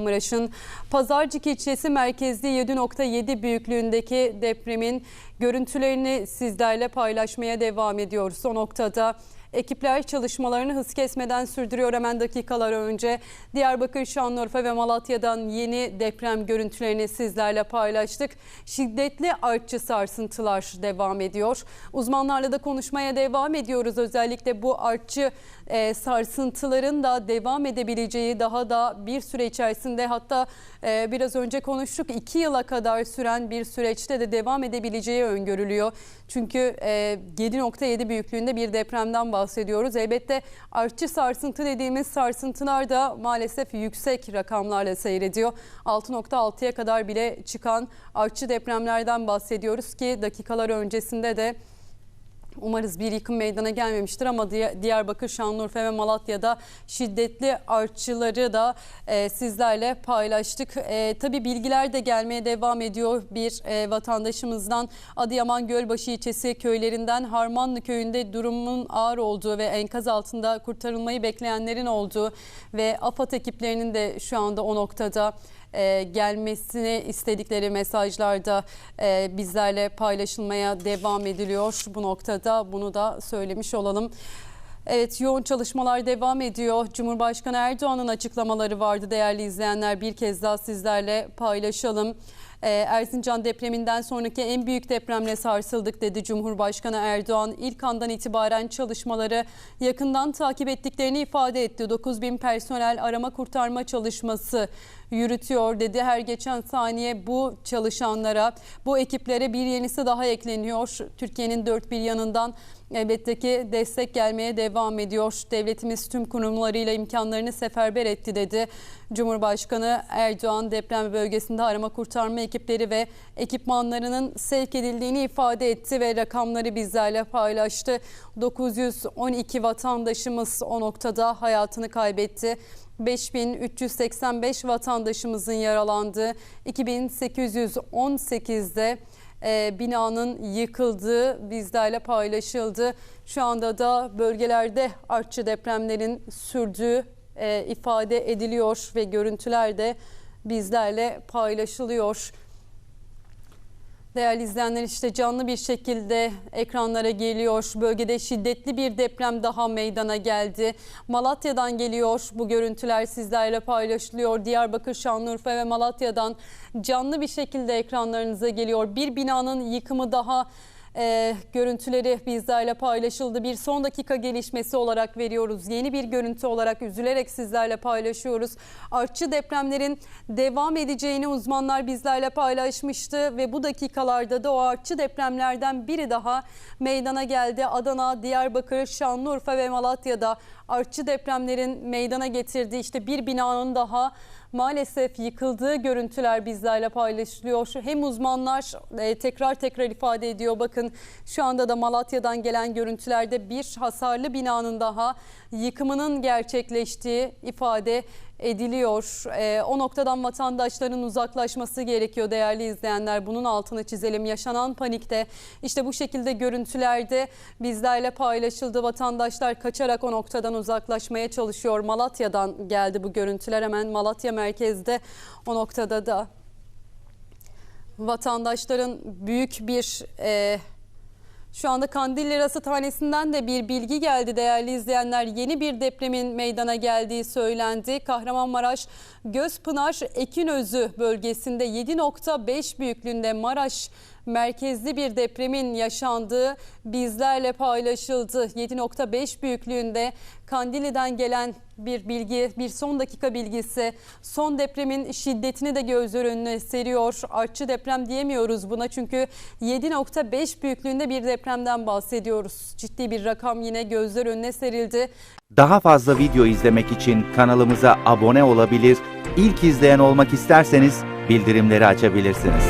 Maraş'ın Pazarcık ilçesi merkezli 7.7 büyüklüğündeki depremin görüntülerini sizlerle paylaşmaya devam ediyoruz. O noktada ekipler çalışmalarını hız kesmeden sürdürüyor. Hemen dakikalar önce Diyarbakır, Şanlıurfa ve Malatya'dan yeni deprem görüntülerini sizlerle paylaştık. Şiddetli artçı sarsıntılar devam ediyor. Uzmanlarla da konuşmaya devam ediyoruz. Özellikle bu artçı e, sarsıntıların da devam edebileceği daha da bir süre içerisinde hatta e, biraz önce konuştuk 2 yıla kadar süren bir süreçte de devam edebileceği öngörülüyor. Çünkü e, 7.7 büyüklüğünde bir depremden bahsediyoruz. Elbette artçı sarsıntı dediğimiz sarsıntılar da maalesef yüksek rakamlarla seyrediyor. 6.6'ya kadar bile çıkan artçı depremlerden bahsediyoruz ki dakikalar öncesinde de Umarız bir yıkım meydana gelmemiştir ama Diyarbakır, Şanlıurfa ve Malatya'da şiddetli artçıları da e, sizlerle paylaştık. E, tabii bilgiler de gelmeye devam ediyor. Bir e, vatandaşımızdan Adıyaman Gölbaşı ilçesi köylerinden Harmanlı köyünde durumun ağır olduğu ve enkaz altında kurtarılmayı bekleyenlerin olduğu ve AFAD ekiplerinin de şu anda o noktada e, gelmesini istedikleri mesajlarda e, bizlerle paylaşılmaya devam ediliyor. Bu noktada bunu da söylemiş olalım. Evet yoğun çalışmalar devam ediyor. Cumhurbaşkanı Erdoğan'ın açıklamaları vardı değerli izleyenler. Bir kez daha sizlerle paylaşalım. Ee, Erzincan depreminden sonraki en büyük depremle sarsıldık dedi Cumhurbaşkanı Erdoğan. İlk andan itibaren çalışmaları yakından takip ettiklerini ifade etti. 9 bin personel arama kurtarma çalışması yürütüyor dedi. Her geçen saniye bu çalışanlara, bu ekiplere bir yenisi daha ekleniyor. Türkiye'nin dört bir yanından elbette ki destek gelmeye devam ediyor. Devletimiz tüm kurumlarıyla imkanlarını seferber etti dedi. Cumhurbaşkanı Erdoğan deprem bölgesinde arama kurtarma ekipleri ve ekipmanlarının sevk edildiğini ifade etti ve rakamları bizlerle paylaştı. 912 vatandaşımız o noktada hayatını kaybetti. 5385 vatandaşımızın yaralandığı 2818'de e, binanın yıkıldığı bizlerle paylaşıldı. Şu anda da bölgelerde artçı depremlerin sürdüğü e, ifade ediliyor ve görüntüler de bizlerle paylaşılıyor. Değerli izleyenler işte canlı bir şekilde ekranlara geliyor. Bölgede şiddetli bir deprem daha meydana geldi. Malatya'dan geliyor bu görüntüler sizlerle paylaşılıyor. Diyarbakır, Şanlıurfa ve Malatya'dan canlı bir şekilde ekranlarınıza geliyor. Bir binanın yıkımı daha e, görüntüleri bizlerle paylaşıldı. Bir son dakika gelişmesi olarak veriyoruz. Yeni bir görüntü olarak üzülerek sizlerle paylaşıyoruz. Artçı depremlerin devam edeceğini uzmanlar bizlerle paylaşmıştı ve bu dakikalarda da o artçı depremlerden biri daha meydana geldi. Adana, Diyarbakır, Şanlıurfa ve Malatya'da artçı depremlerin meydana getirdiği işte bir binanın daha maalesef yıkıldığı görüntüler bizlerle paylaşılıyor. Hem uzmanlar e, tekrar tekrar ifade ediyor. Bakın şu anda da Malatya'dan gelen görüntülerde bir hasarlı binanın daha yıkımının gerçekleştiği ifade ediliyor. E, o noktadan vatandaşların uzaklaşması gerekiyor değerli izleyenler. Bunun altını çizelim. Yaşanan panikte işte bu şekilde görüntülerde bizlerle paylaşıldı. Vatandaşlar kaçarak o noktadan uzaklaşmaya çalışıyor. Malatya'dan geldi bu görüntüler. Hemen Malatya merkezde o noktada da vatandaşların büyük bir e, şu anda Kandilli Rasathanesi'nden de bir bilgi geldi değerli izleyenler. Yeni bir depremin meydana geldiği söylendi. Kahramanmaraş Gözpınar Ekinözü bölgesinde 7.5 büyüklüğünde Maraş merkezli bir depremin yaşandığı bizlerle paylaşıldı. 7.5 büyüklüğünde Kandili'den gelen bir bilgi, bir son dakika bilgisi. Son depremin şiddetini de gözler önüne seriyor. Artçı deprem diyemiyoruz buna çünkü 7.5 büyüklüğünde bir depremden bahsediyoruz. Ciddi bir rakam yine gözler önüne serildi. Daha fazla video izlemek için kanalımıza abone olabilir, ilk izleyen olmak isterseniz bildirimleri açabilirsiniz.